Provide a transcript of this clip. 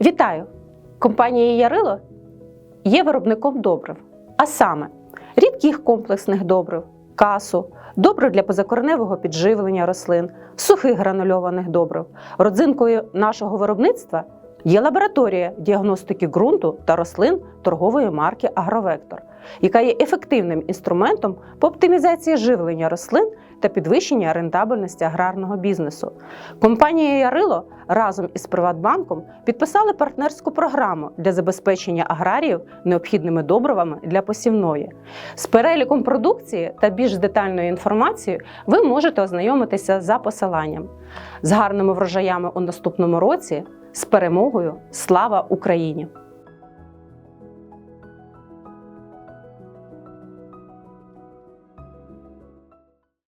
Вітаю! Компанія Ярило є виробником добрив, а саме рідких комплексних добрив, касу, добрив для позакореневого підживлення рослин, сухих гранульованих добрив. Родзинкою нашого виробництва є лабораторія діагностики ґрунту та рослин торгової марки Агровектор, яка є ефективним інструментом по оптимізації живлення рослин та підвищення рентабельності аграрного бізнесу. Компанія Ярило разом із Приватбанком підписали партнерську програму для забезпечення аграріїв необхідними добривами для посівної. З переліком продукції та більш детальною інформацією ви можете ознайомитися за посиланням. З гарними врожаями у наступному році, з перемогою! Слава Україні!